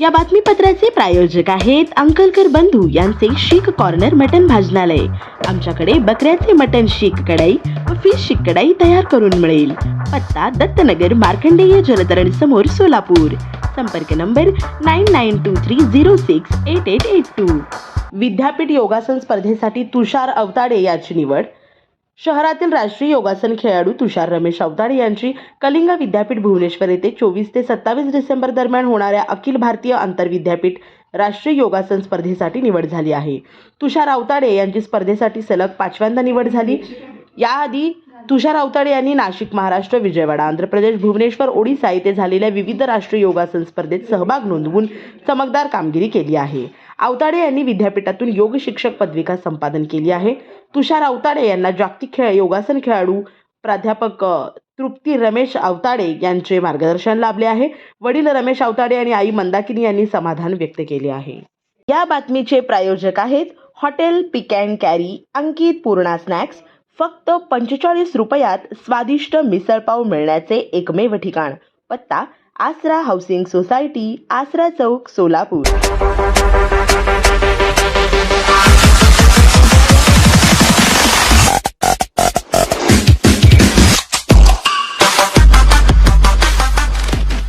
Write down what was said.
या बातमीपत्राचे प्रायोजक आहेत अंकलकर बंधू यांचे शीख कॉर्नर मटन भाजनालय. आमच्याकडे बकऱ्याचे मटन शीख कढाई व फिश शीख कढाई तयार करून मिळेल. पत्ता दत्तनगर मार्कंडेय जलतरण समोर सोलापूर. संपर्क number nine nine two three zero six eight eight eight two विद्यापीठ योगासन स्पर्धेसाठी तुषार अवताडे याची निवड. शहरातील राष्ट्रीय योगासन खेळाडू तुषार रमेश अवताडे यांची कलिंग विद्यापीठ भुवनेश्वर येथे चोवीस ते सत्तावीस डिसेंबर दरम्यान होणाऱ्या अखिल भारतीय आंतरविद्यापीठ राष्ट्रीय योगासन स्पर्धेसाठी निवड झाली आहे. तुषार अवताडे यांची स्पर्धेसाठी सलग पाचव्यांदा निवड झाली. याआधी तुषार अवताडे यांनी नाशिक महाराष्ट्र विजयवाडा आंध्र प्रदेश भुवनेश्वर ओडिसा येथे झालेल्या विविध राष्ट्रीय योगासन स्पर्धेत सहभाग नोंदवून चमकदार कामगिरी केली आहे. अवताडे यांनी विद्यापीठातून योग शिक्षक पदविका संपादन केली आहे. तुषार अवताडे यांना जागतिक खेळ योगासन खेळाडू प्राध्यापक तृप्ती रमेश अवताडे यांचे मार्गदर्शन लाभले आहे. वडील रमेश अवताडे आणि आई मंदाकिनी यांनी समाधान व्यक्त केले आहे. या बातमीचे प्रायोजक आहेत hotel pick and carry Ankit Purna snacks. फक्त पंचेचाळीस रुपयात स्वादिष्ट मिसळपाव मिळण्याचे एकमेव ठिकाण पत्ता आसरा हाऊसिंग सोसायटी आसरा चौक सोलापूर.